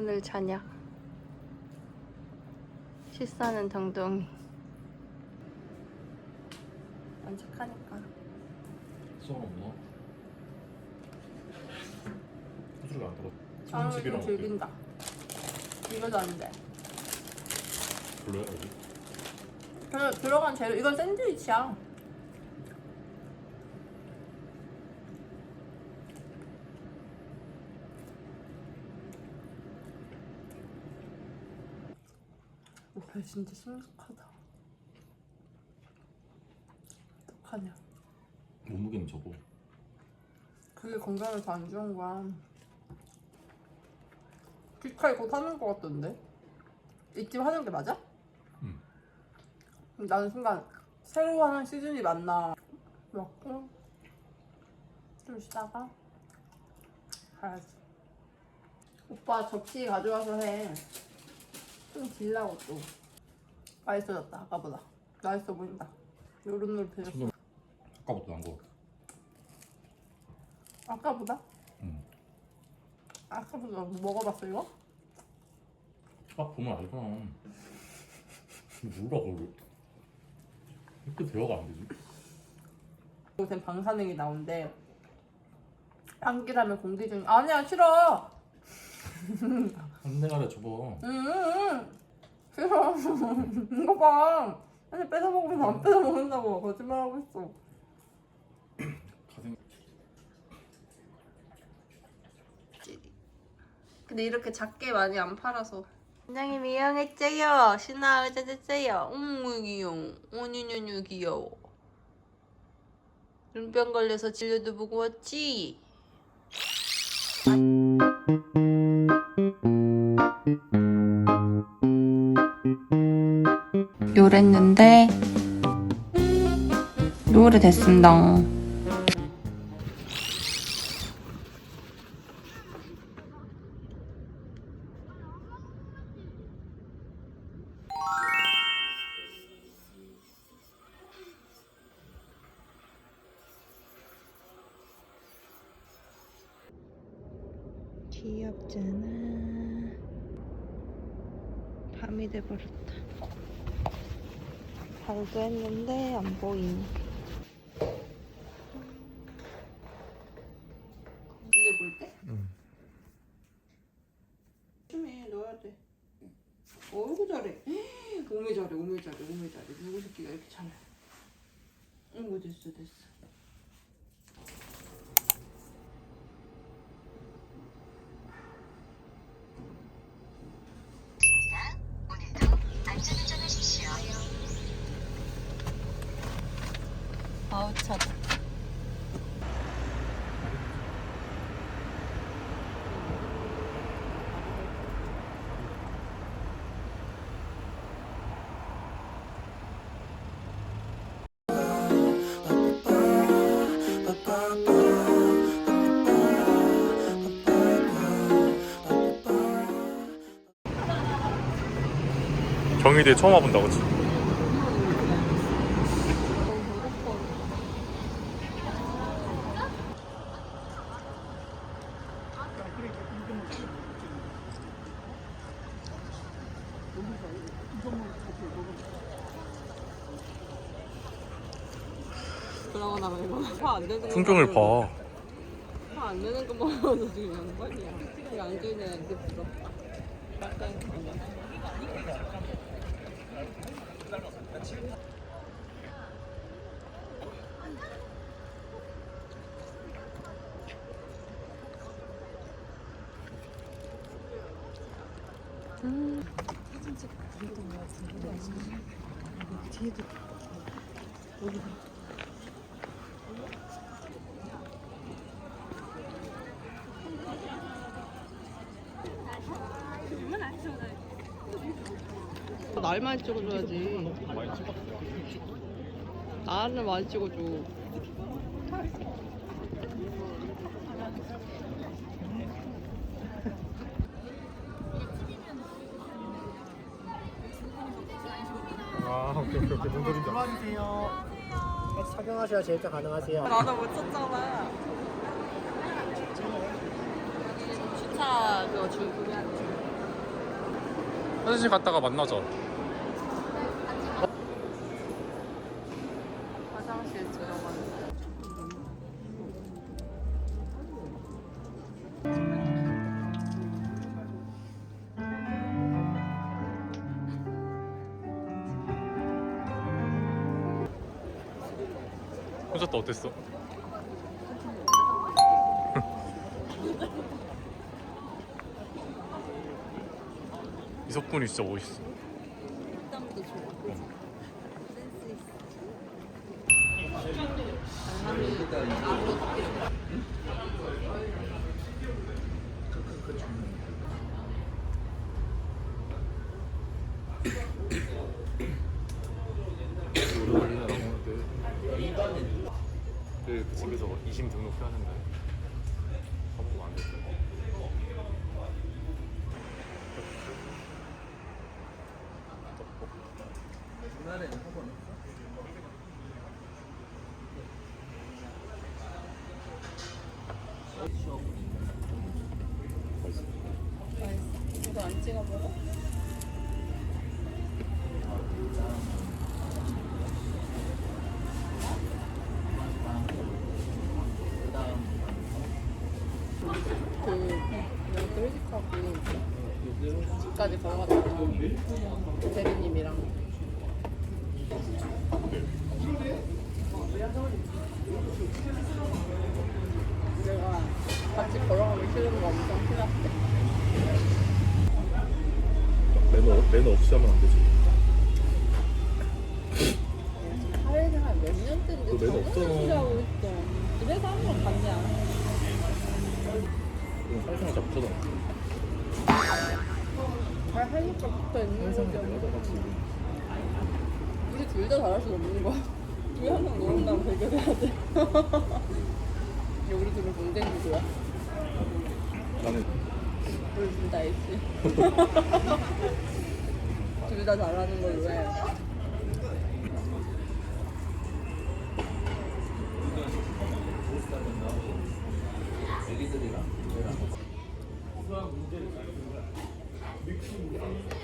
오늘 저녁. 식사는 동동이. 만족하니까. 수업 없나? 소주가 안. 다음에 집이랑 좀 즐긴다. 이거도 안돼. 별로야 여기? 그 들어간 재료. 이건 샌드위치야 와 진짜 심각하다. 어떡하냐. 몸무게는 저거. 그게 건강에 더 안 좋은 거야. 귀칼 곧 하는 거 같던데? 이쯤 하는 게 맞아? 응. 나는 순간 새로 하는 시즌이 맞나. 맞고 좀 쉬다가 가야지. 오빠 접시 가져와서 해 좀 질라고 또 맛있어졌다 아까보다 맛있어 보인다 요릇요릇해졌어 지금 아까부터 난 거. 아까보다? 응. 아까보다 먹어봤어 이거? 아 보면 알잖아. 몰라 그걸. 이렇게 대화가 안 되지? 요새 방사능이 나온대 감기라면 공기 중 아니야 싫어 한내가래 줘봐. 음 싫어 이거 봐. 아니 뺏어 먹으면 안 뺏어 먹는다고 거짓말하고 있어. 가생. 근데 이렇게 작게 많이 안 팔아서. 원장님 이용했죠요. 신나 의자 됐어요. 어머 귀여워 어뉴뉴뉴 귀여워. 눈병 걸려서 진료도 보고 왔지 요랬는데 노래 됐습니다 귀엽잖아. 밤이 돼버렸다. 발도 했는데 안 보임. 빌려볼 때? 응. 춤에 넣어야 돼. 어이구 잘해. 오메 잘해, 오메 잘해, 오메 잘해. 누구 새끼가 이렇게 잘해. 어이구 됐어, 됐어. 경희대 처음 와본다 그치? 풍경을 봐. 화안 되는 것만 지금 부럽다. 사진 찍고 뭐, 뒤에도 뭐야 뒤에도 여기 날 많이 찍어줘야지. 나를 많이 찍어줘. 아 오케이 오케이 오케이 뭔 소린지 알아. 들어와주세요. 착용하셔야 제입자 가능하세요. 나도 못 쳤잖아. 주차 그거 주문해야 돼. 화장실 갔다가 만나자. 콘서트 어땠어? 이석훈이 진짜 멋있어. 땀도 좋고 센스 있어 그 집에서 이심 등록해야 하는데 가보면 안 됐어. 이거 안 찍어 먹어? 집까지 걸어갔잖아 대리님이랑 내가 같이 걸어가기 싫은 거 엄청 싫었대 매너 매너 없이 하면 안 되지. 사회를 한몇 년째인데 너 매너 없잖아. 하고 있어 그래서 한 번 갔지 않아? 살상 잡잖아. 잘 하니까 붙어 있는 거죠 우리 둘 다 잘할 수 없는 거야. 우리 항상 노른다고 대결해야 돼. 우리 둘은 경쟁 구조야 나는. 우리 둘 다 있지 둘 다 잘하는 걸로 해 근데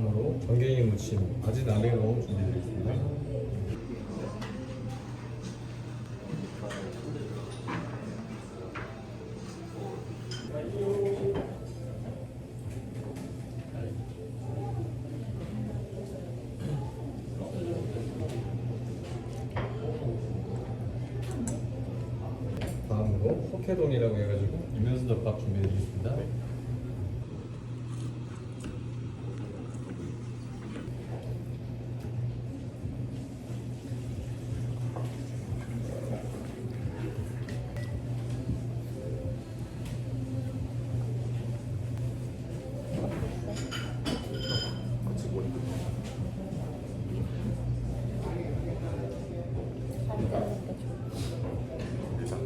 다음으로 전갱이 무침 아지 나베로 준비드리겠습니다. 다음으로 호케동이라고 해가지고 유면수덮밥 준비해드리겠습니다. 같이 보니까. 일단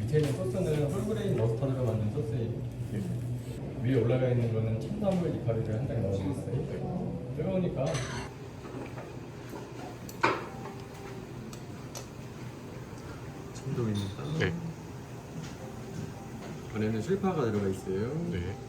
밑에 있는 소스는 홀그레인 머스타드로 만든 소스예요. 위에 올라 올라가 있는 거는 이파리를 한장 넣어줬어요. 뜨거우니까 참돔입니다. 네. 안에는 실파가 들어가 있어요. 네.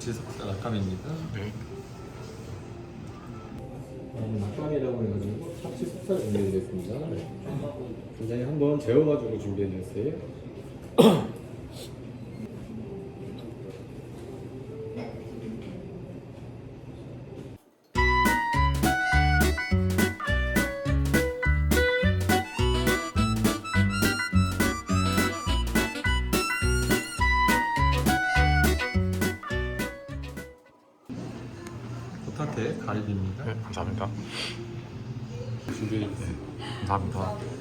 전체 석사 낙감입니다. 네. 음, 낙감이라고 해가지고 참치 속살 준비해드렸습니다. 굉장히 한번 재워가지고 준비해드렸어요. 가리비입니다. 네, 감사합니다. 준비해드렸어요. 감사합니다.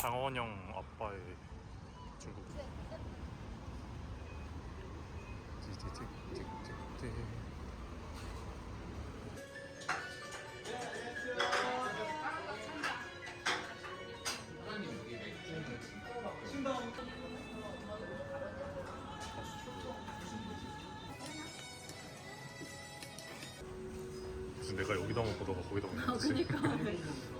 장원영 아빠의 중국. 무슨 내가 여기다 먹고다가 거기다 먹는 거지? 오줌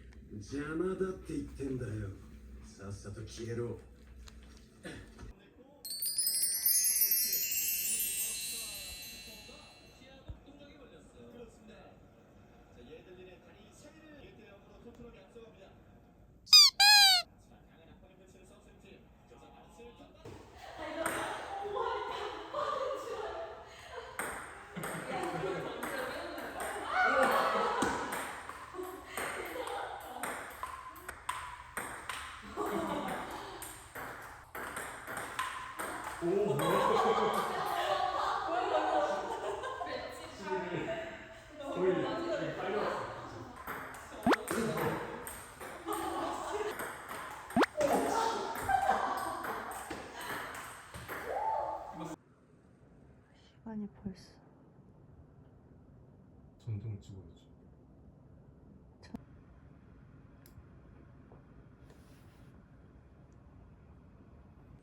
邪魔だって言ってんだよ。さっさと消えろ。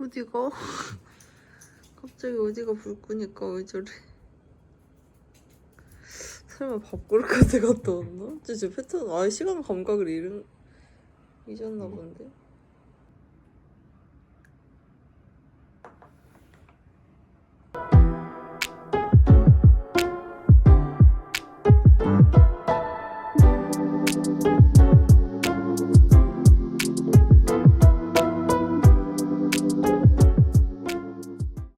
어디가? 갑자기 어디가 불 끄니까 왜 저래? 설마 밥그릇까지 갔다 왔나? 진짜 패턴 아예 시간 감각을 잃은 잊었나 본데.